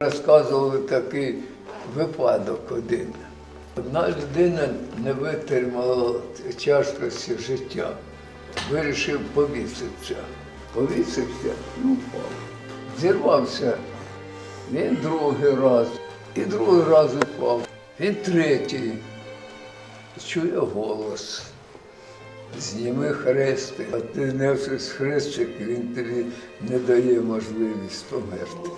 Розказували такий випадок один. Одна людина не витримала тяжкості життя, вирішив повіситися. Повісився і упав. Зірвався. Він другий раз, і другий раз упав. Він третій. Чує голос. Зніми хрести, а ти несеш хрестик, він тобі не дає можливість померти.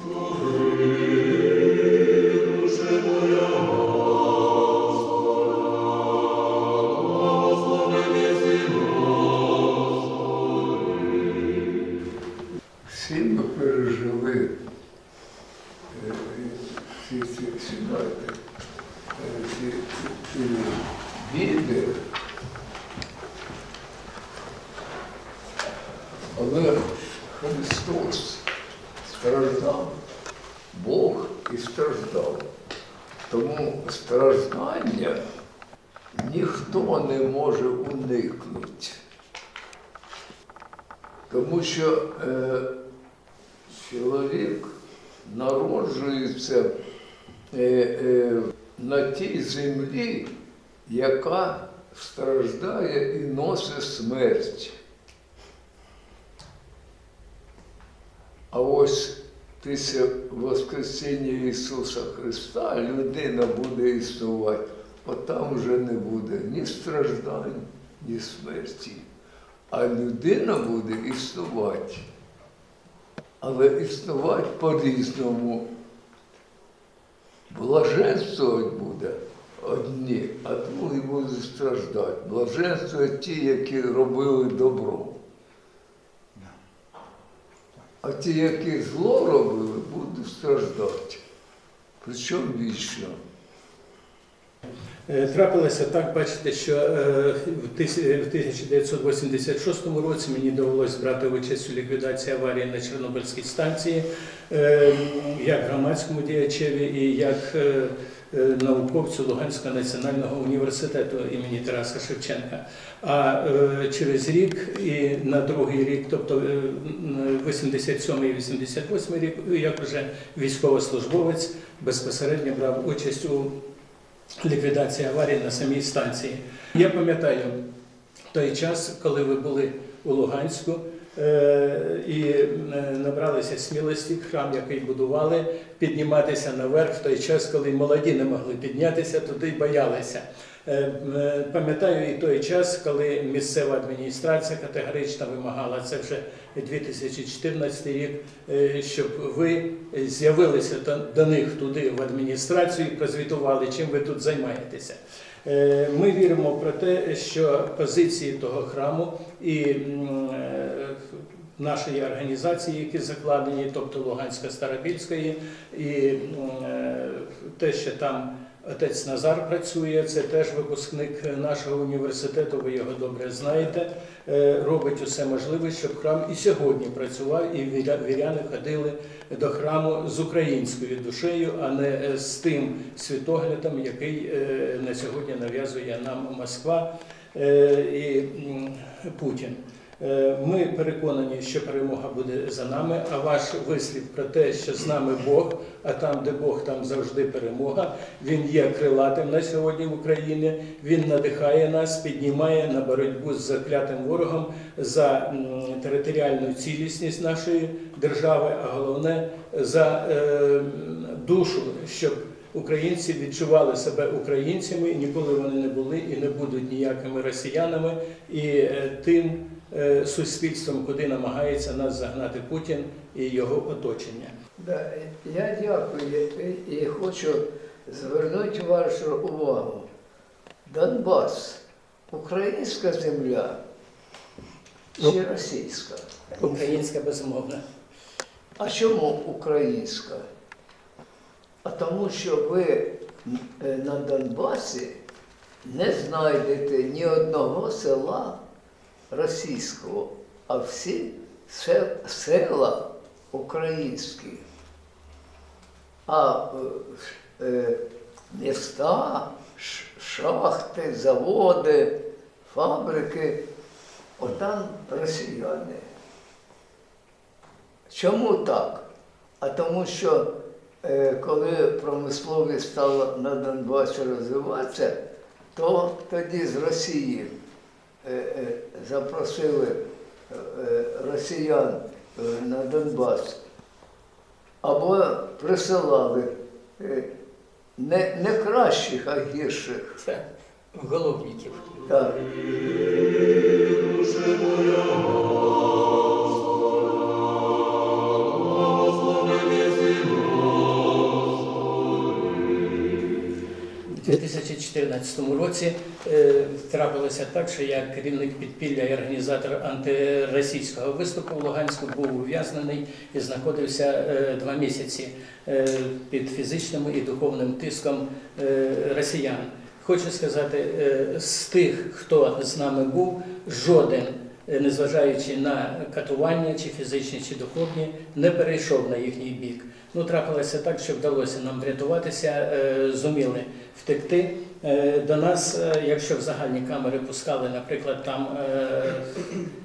Але Христос страждав, Бог і страждав. Тому страждання ніхто не може уникнути. Тому що е, чоловік народжується е, е, на тій землі, яка страждає і носить смерть. А ось після Воскресіння Ісуса Христа людина буде існувати, а там вже не буде ні страждань, ні смерті. А людина буде існувати. Але існувати по-різному. Блаженствувати буде одні, а другі будуть страждати. Блаженствують ті, які робили добро. А ті, які зло робили, будуть страждати. Причому вічно. Е, Трапилося так, бачите, що е, в 1986 році мені довелося брати участь у ліквідації аварії на Чорнобильській станції е, як громадському діячеві і як е, науковцю Луганського національного університету імені Тараса Шевченка. А е, через рік і на другий рік, тобто е, м, 87 і 88 рік, як вже військовослужбовець безпосередньо брав участь у ліквідації аварії на самій станції. Я пам'ятаю той час, коли ви були у Луганську е, і е, набралися смілості, храм, який будували, підніматися наверх в той час, коли молоді не могли піднятися, туди боялися. Е, е, Пам'ятаю і той час, коли місцева адміністрація категорично вимагала це вже 2014 рік, е, щоб ви з'явилися до- них туди в адміністрацію і прозвітували, чим ви тут займаєтеся. Е, Ми віримо про те, що позиції того храму і е, нашої організації, які закладені, тобто Луганська Старобільської, і е, те, що там отець Назар працює, це теж випускник нашого університету, ви його добре знаєте, е, робить усе можливе, щоб храм і сьогодні працював, і віря- віряни ходили до храму з українською душею, а не е, з тим світоглядом, який на сьогодні нав'язує нам Москва і Путін. Е, Ми переконані, що перемога буде за нами. А ваш вислів про те, що з нами Бог, а там, де Бог, там завжди перемога. Він є крилатим на сьогодні в Україні. Він надихає нас, піднімає на боротьбу з заклятим ворогом за територіальну цілісність нашої держави, а головне за е, душу, щоб українці відчували себе українцями, ніколи вони не були і не будуть ніякими росіянами і е, тим суспільством, куди намагається нас загнати Путін і його оточення. Да, я дякую і, хочу звернути вашу увагу. Донбас українська земля чи російська? Українська безумовно. А чому українська? А тому, що ви е, на Донбасі не знайдете ні одного села російського, а всі се- села українські. А е, е, міста, шахти, заводи, фабрики, отам росіяни. Чому так? А тому що е, коли промисловість стала на Донбасі розвиватися, то тоді з Росії запросили е, е, росіян е, на Донбас або присилали не, не кращих, а гірших. Це головників. Так. У 2014 році е, трапилося так, що я керівник підпілля і організатор антиросійського виступу в Луганську був ув'язнений і знаходився е, два місяці е, під фізичним і духовним тиском росіян. Хочу сказати, з тих, хто з нами був, жоден, незважаючи на катування, чи фізичні, чи духовні, не перейшов на їхній бік. Ну, трапилося так, що вдалося нам врятуватися, зуміли втекти. Е, До нас, е, якщо в загальні камери пускали, наприклад, там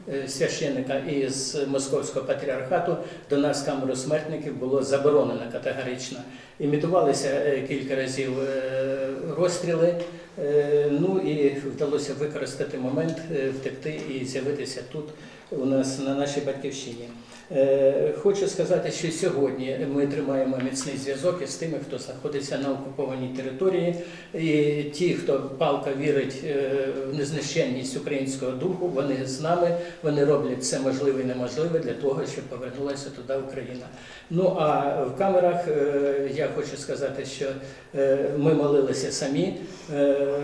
е, священника із Московського патріархату, до нас камеру смертників було заборонено категорично. Імітувалися кілька разів розстріли, ну і вдалося використати момент, втекти і з'явитися тут у нас на нашій батьківщині. Е, Хочу сказати, що сьогодні ми тримаємо міцний зв'язок із тими, хто знаходиться на окупованій території. І ті, хто палка вірить е, в незнищенність українського духу, вони з нами, вони роблять все можливе і неможливе для того, щоб повернулася туди Україна. Ну а в камерах е, я хочу сказати, що ми молилися самі,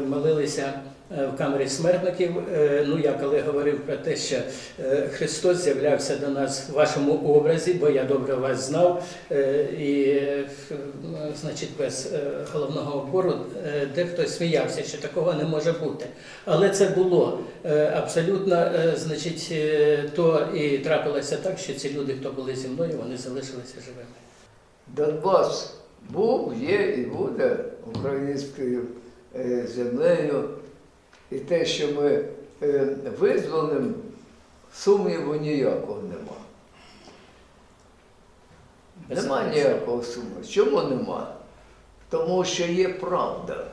молилися. Е, В камері смертників, Е, ну я коли говорив про те, що е, Христос з'являвся до нас в вашому образі, бо я добре вас знав, і значить без головного опору дехто сміявся, що такого не може бути. Але це було абсолютно, значить, то і трапилося так, що ці люди, хто були зі мною, вони залишилися живими. Донбас був, є і буде українською землею. І те, що ми е, визволимо, сумніву ніякого нема. Нема ніякого сумніву. Чому нема? Тому що є правда.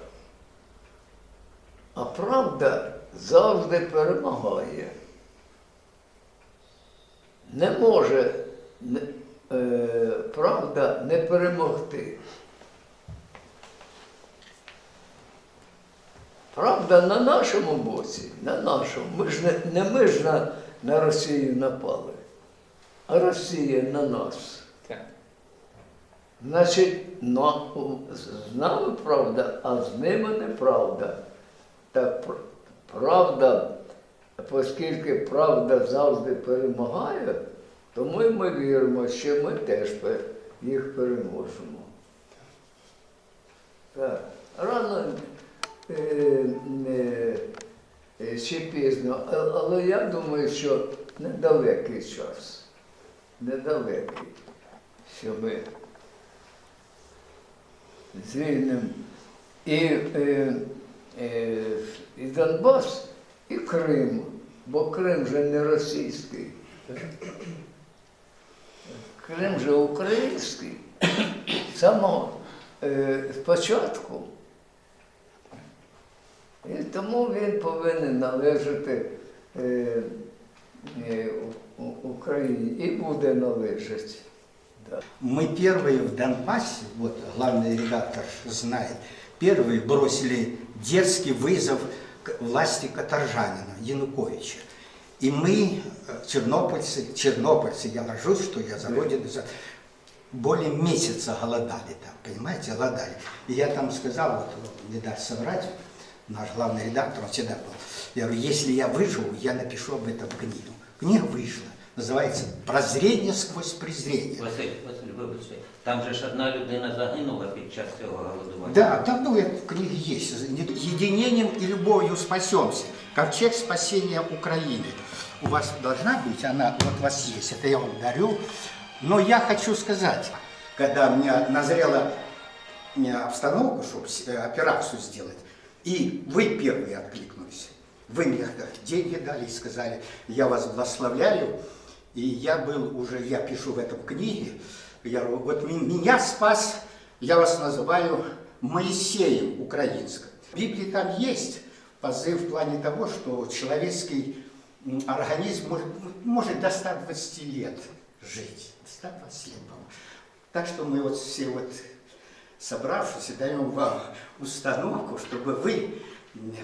А правда завжди перемагає. Не може е, правда не перемогти. Правда на нашому боці, на нашому. Ми ж не, не ми ж на, на Росію напали, а Росія на нас. Так. Значить, ну, з нами правда, а з ними неправда. Так правда, оскільки правда завжди перемагає, то ми, ми віримо, що ми теж їх переможемо. Так, рано е, е, чи пізно, але я думаю, що недалекий час. Недалекий, що ми звільнимо і, е, і Донбас, і Крим, бо Крим же не російський. Крим же український. Само спочатку. І тому він повинен належати е, е, У- У- Україні і буде належати. Да. Мы первые в Донбассе, вот главный редактор знает, первые бросили дерзкий вызов к власти Каторжанина, Януковича. И мы, э, чернопольцы, чернопольцы, я горжусь, что я за родину, за- более месяца голодали там, понимаете, голодали. И я там сказал, вот не даст соврать, наш главный редактор, он всегда был, я говорю, если я выживу, я напишу об этом книгу. Книга вышла, называется «Прозрение сквозь презрение». Василь, Василь, вибачте, там же ж одна людина загинула під час цього голодування. Да, там, ну, в книге есть. Единением и любовью спасемся. Ковчег спасения Украины. У вас должна быть, она вот у вас есть, это я вам дарю. Но я хочу сказать, когда у меня назрела э, обстановка, чтобы операцию сделать, и вы первые откликнулись. Вы мне деньги дали и сказали, я вас благословляю. И я был уже, я пишу в этом книге, я вот меня спас Я вас называю Моисеем украинским. В Библии там есть позыв в плане того, что человеческий организм может, может до 120 лет жить. До 120 лет, по-моему. Так что мы вот все вот собравшись, даем вам установку, чтобы вы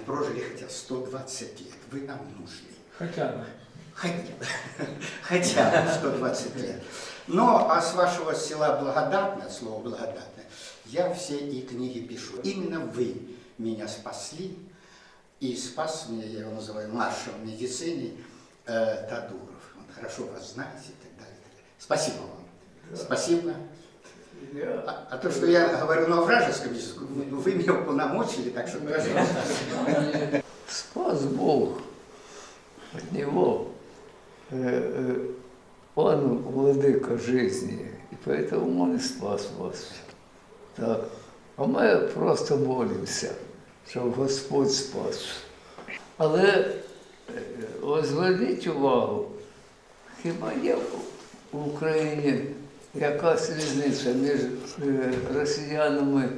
прожили хотя бы 120 лет. Вы нам нужны. Хоча б. Хотя, хотя бы 120 лет. Но а с вашего села Благодатное, слово Благодатное, я все и книги пишу. Именно вы меня спасли, и спас меня, я его называю маршалом медицины, э, Тадуров. Он хорошо вас знаете и так далее. Спасибо вам. Спасибо. Я, А, а то, что я говорю на вражеском языке, вы, вы меня уполномочили, так что, пожалуйста. спас Бог от него. Э, э, Он владыка жизни, и поэтому Он и спас вас. Так. А ми просто молимося, щоб Господь спас. Але е, ось зверніть увагу, хіба є в Україні якась різниця між е, росіянами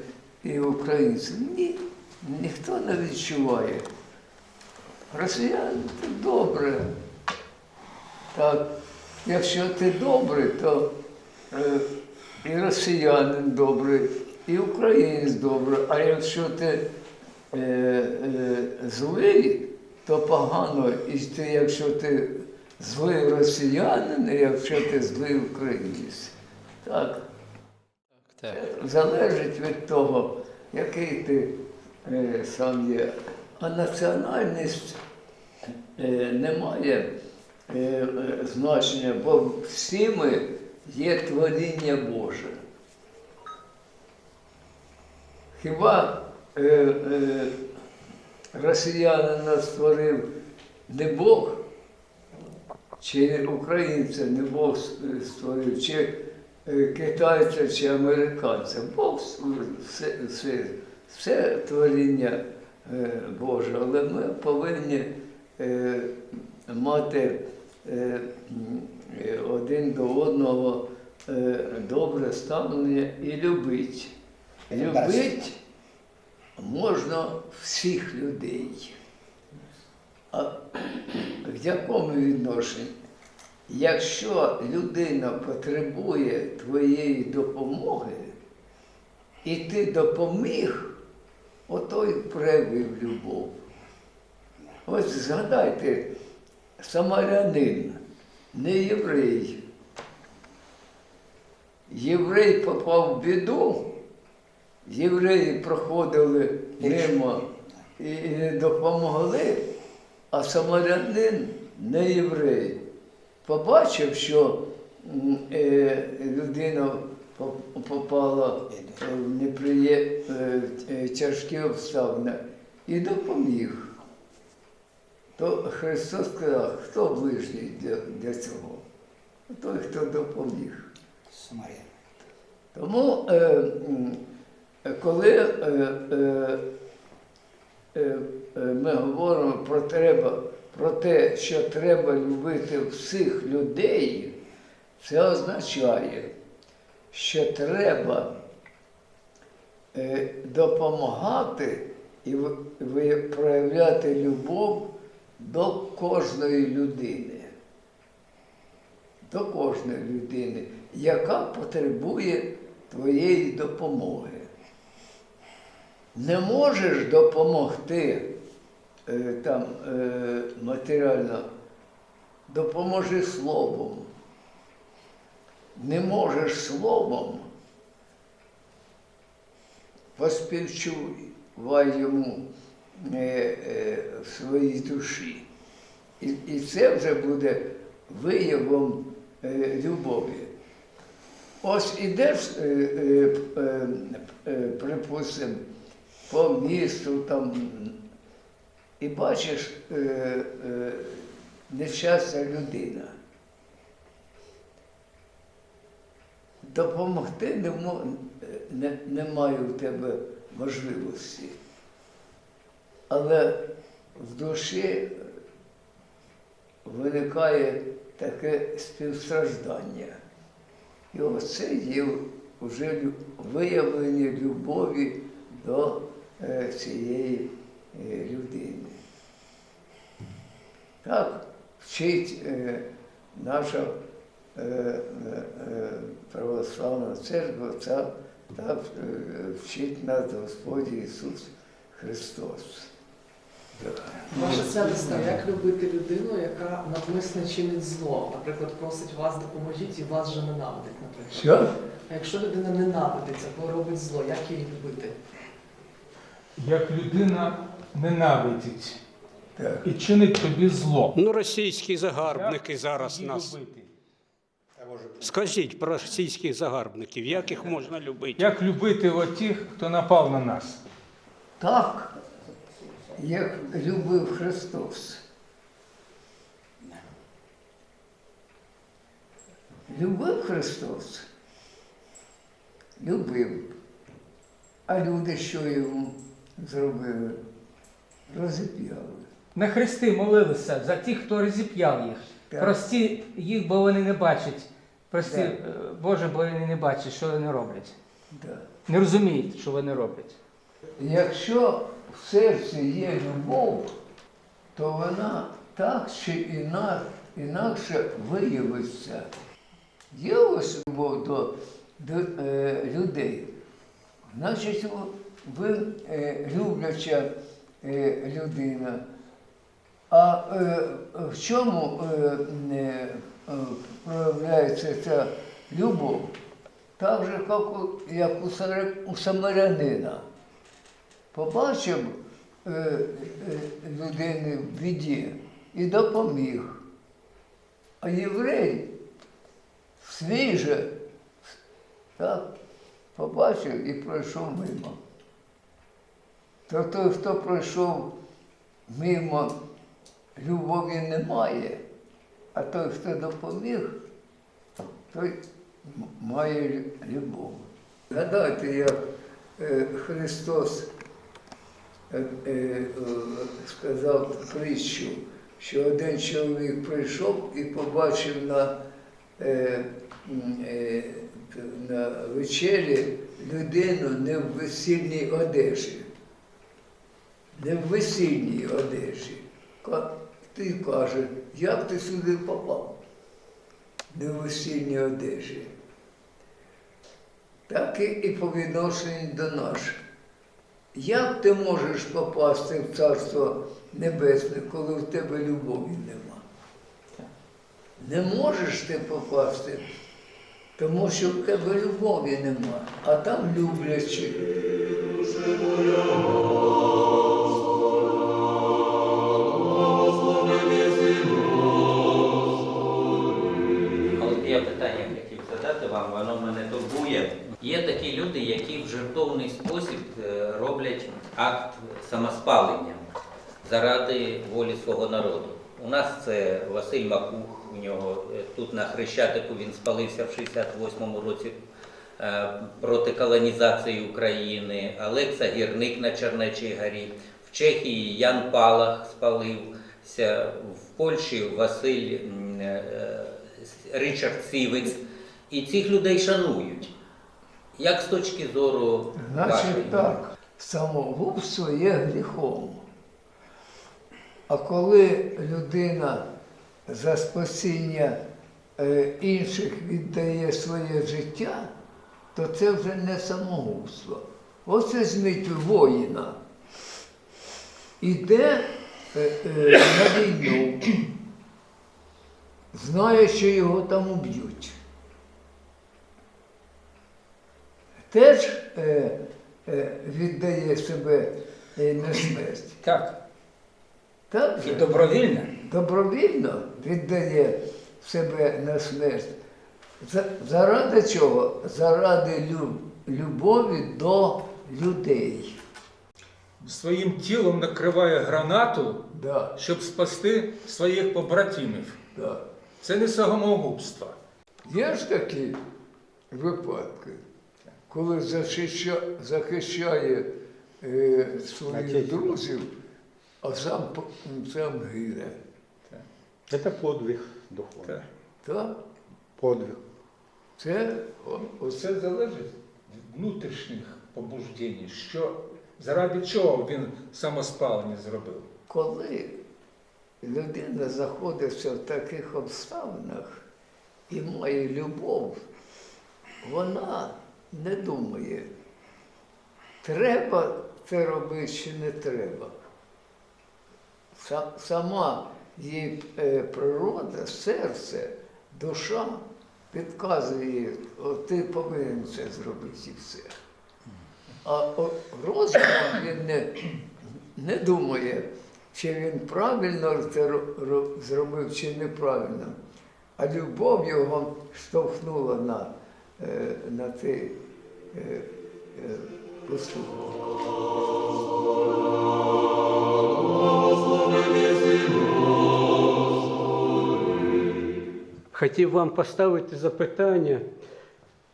і українцями? Ні, ніхто не відчуває. Росіяни це добре. Так, якщо ти добрий, то е, і росіянин добрий, і українець добрий. А якщо ти е, е, злий, то погано. І ти, якщо ти злий росіянин, і якщо ти злий українець. Так. Так. Залежить від того, який ти е, сам є. А національність е, не має е, е, значення, бо всі ми є творіння Боже. Хіба е, е, росіянина створив не Бог, чи українця не Бог створив, чи китайця, чи американця. Бог все, все, все творіння е, Боже, але ми повинні е, мати е, один до одного добре ставлення і любити. Любити можна всіх людей. А в якому відношенні? Якщо людина потребує твоєї допомоги, і ти допоміг, ото й проявив любов. Ось згадайте, самарянин, не єврей. Єврей попав в біду, євреї проходили мимо і допомогли, а самарянин не єврей. Побачив, що е, людина попала в неприє... е, е, тяжкі обставини і допоміг. То Христос сказав, хто ближній для, для цього? Той, хто допоміг. Самарян. Тому, е, е, коли е, е, е, е, ми говоримо про, треба, про те, що треба любити всіх людей, це означає, що треба е, допомагати і проявляти любов до кожної людини до кожної людини, яка потребує твоєї допомоги. Не можеш допомогти там, е, матеріально, допоможи словом. Не можеш словом, поспівчувай йому е, е, в своїй душі. І, це вже буде виявом е, любові. Ось ідеш, е, е, е, е, припустимо, по місту там, і бачиш е, е, нещасна людина. Допомогти не, мо- не, немає у тебе можливості. Але в душі виникає таке співстраждання. І оце є вже виявлення любові до е, цієї людини. Так вчить е, наша е, е, е, православна церква, так, так е, вчить нас Господь Ісус Христос. Так. Ваше як любити людину, яка навмисне чинить зло? Наприклад, просить вас допоможіть і вас же ненавидить, наприклад. Що? А якщо людина ненавидиться або робить зло, як її любити? як людина ненавидить Так. і чинить тобі зло. Ну, російські загарбники Як зараз її нас. любити? Скажіть про російських загарбників, як їх можна любити? Як любити отих, хто напав на нас? Так, як любив Христос. Любив Христос? Любив. А люди що йому зробили? Розіп'яли. На хрести молилися за тих, хто розіп'яв їх. Так. Прості їх, бо вони не бачать. Прості, Так. е, Боже, бо вони не бачать, що вони роблять. Да. Не розуміють, що вони роблять. Якщо в серці є любов, то вона так чи іна- інакше виявиться. Є ось любов до, до е, людей. Значить, ви- е, любляча людина. А е, в чому е, е, проявляється ця любов? Так же, як у, самарянина. Побачив е, е, людини в біді і допоміг. А єврей свій же так, побачив і пройшов мимо. То той, хто пройшов мимо, любові немає, а той, хто допоміг, той має любов. Гадайте, як е, Христос е, е, сказав притчу, що один чоловік прийшов і побачив на, на вечері людину не в весільній одежі. Не в весільній одежі. Ти каже, як ти сюди попав? Не в весільній одежі. Так і, по відношенню до наших. Як ти можеш попасти в Царство Небесне, коли в тебе любові нема? Не можеш ти попасти, тому що в тебе любові нема, а там люблячі. Жертовний спосіб е, роблять акт самоспалення заради волі свого народу. У нас це Василь Макух, у нього е, тут на Хрещатику він спалився в 68-му році е, проти колонізації України, Олекса Гірник на Чернечій горі, в Чехії Ян Палах спалився, в Польщі Василь м, Ричард Сівець. І цих людей шанують. Як з точки зору вашої? Значить так, самогубство є гріхом. А коли людина за спасіння е, інших віддає своє життя, то це вже не самогубство. Оце зміть воїна. Іде е, е, на війну, знає, що його там уб'ють. Теж е, е, віддає себе е, на смерть. Так. Так І же? добровільно. Добровільно віддає себе на смерть. За- Заради чого? Заради лю- любові до людей. Своїм тілом накриває гранату, Да, щоб спасти своїх побратимів. да. Це не самогубство. Є ж такі випадки, коли захища- захищає е, своїх друзів, а сам, сам гине. Это подвиг духовный. Так. Подвиг. Це о, залежить від внутрішніх побуждень, що заради чого він самоспалення зробив. коли людина знаходиться в таких обставинах і має любов, вона не думає, треба це робити чи не треба. Сама її е, природа, серце, душа підказує, ти повинен це зробити і все. А розум він не, не думає, чи він правильно це ро- ро- зробив, чи неправильно. А любов його штовхнула на, на цей е, е. Хотів вам поставити запитання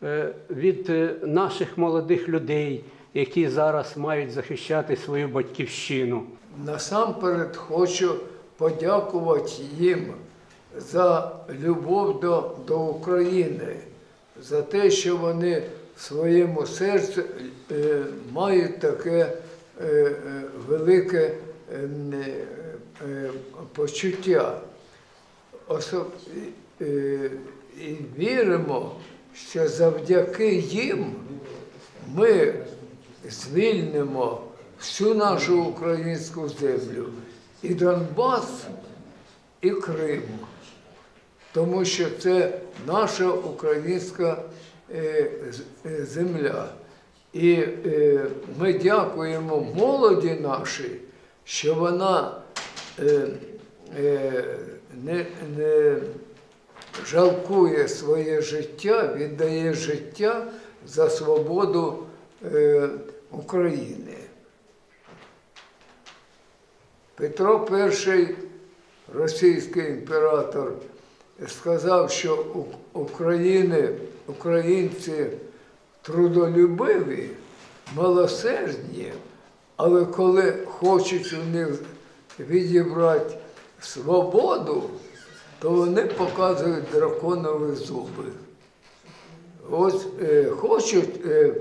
е, від е, наших молодих людей, які зараз мають захищати свою батьківщину. Насамперед хочу подякувати їм за любов до, до України, за те, що вони в своєму серці е, мають таке е, е, велике почуття. Осо- е, і віримо, що завдяки їм ми звільнимо всю нашу українську землю, і Донбас, і Крим, тому що це наша українська е, е, земля. І е, ми дякуємо молоді нашій, що вона не, не жалкує своє життя, віддає життя за свободу України. Петро І, російський імператор, сказав, що України, українці трудолюбиві, милосердні, але коли хочуть у них відібрати свободу, то вони показують драконові зуби. Ось е, хочуть е,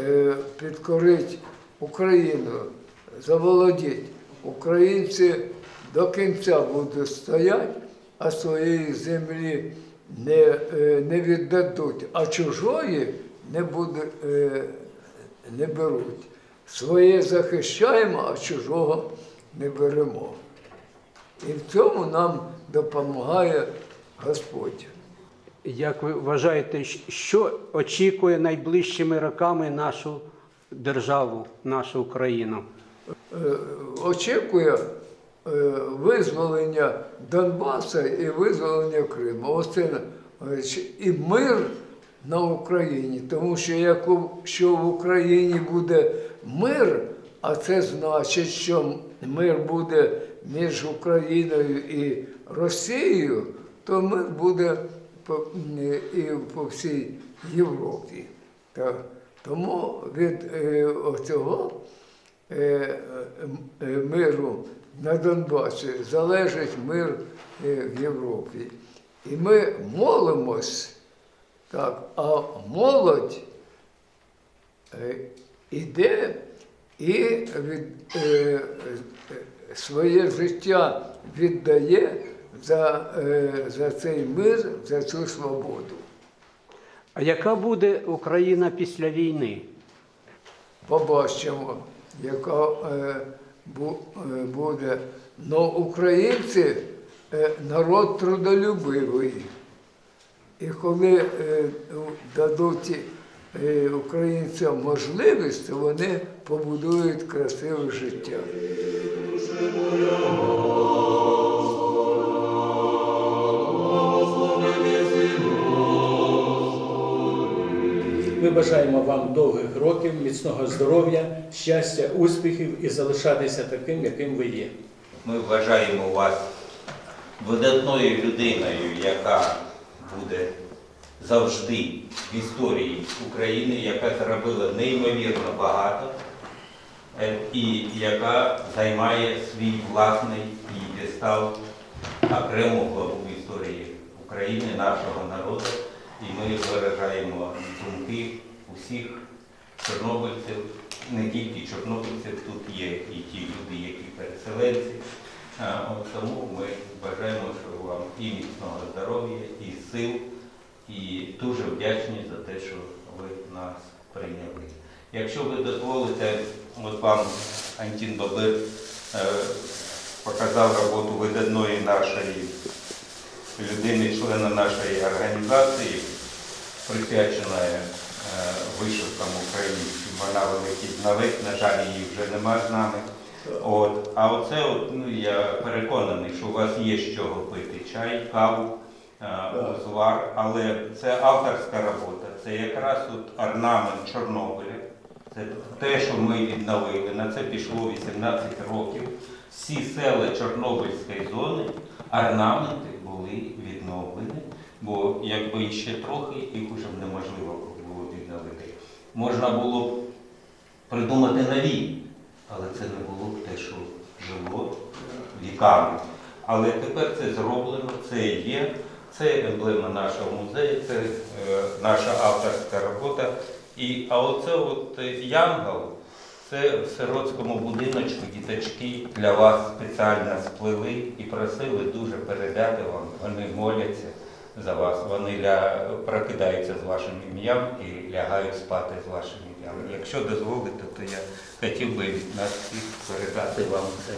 е, підкорити Україну, заволодіти. Українці до кінця будуть стояти, а своєї землі не, е, не віддадуть, а чужої не, буде, е, не беруть. Своє захищаємо, а чужого не беремо. І в цьому нам допомагає Господь. Як ви вважаєте, що очікує найближчими роками нашу державу, нашу Україну? Е, очікує визволення Донбаса і визволення Криму. Оце е, і мир на Україні, тому що якщо в Україні буде мир, а це значить, що мир буде між Україною і Росією, то мир буде е, і по всій Європі. Тому від е, оцього е, е, миру на Донбасі залежить мир е, в Європі. І ми молимось, так, а молодь е, іде і від, е, своє життя віддає за, е, за цей мир, за цю свободу. А яка буде Україна після війни? побачимо, яка е, буде. Но українці е, народ трудолюбивий. І коли е, дадуть е, українцям можливість, вони побудують красиве життя. Бажаємо вам довгих років, міцного здоров'я, щастя, успіхів і залишатися таким, яким ви є. Ми вважаємо вас видатною людиною, яка буде завжди в історії України, яка зробила неймовірно багато е, і яка займає свій власний п'єдестал окрему главу історії України, нашого народу. І ми виражаємо думки усіх чорнобильців, не тільки чорнобильців, тут є і ті люди, які переселенці. Тому ми бажаємо, що вам і міцного здоров'я, і сил, і дуже вдячні за те, що ви нас прийняли. Якщо ви дозволите, от вам Антін Бабир е, показав роботу видатної нашої людини, члена нашої організації, присвяченої вишивкам українським. Вона великий знавець, на жаль, її вже нема з нами. От, а оце, от, ну, я переконаний, що у вас є з чого пити чай, каву, е, узвар, але це авторська робота, це якраз от орнамент Чорнобиля. Це те, що ми відновили. На це пішло 18 років. Всі села Чорнобильської зони орнаменти були відновлені, бо якби ще трохи їх вже б неможливо було. Можна було б придумати нові, але це не було б те, що жило віками. Але тепер це зроблено, це є, це емблема нашого музею, це е, наша авторська робота. І, а оце от е, Янгол, це в сиротському будиночку діточки для вас спеціально сплели і просили дуже передати вам. Вони моляться за вас, вони ля... прокидаються з вашим ім'ям і лягають спати з вашим ім'ям. Якщо дозволите, то я хотів би від нас всіх передати вам це.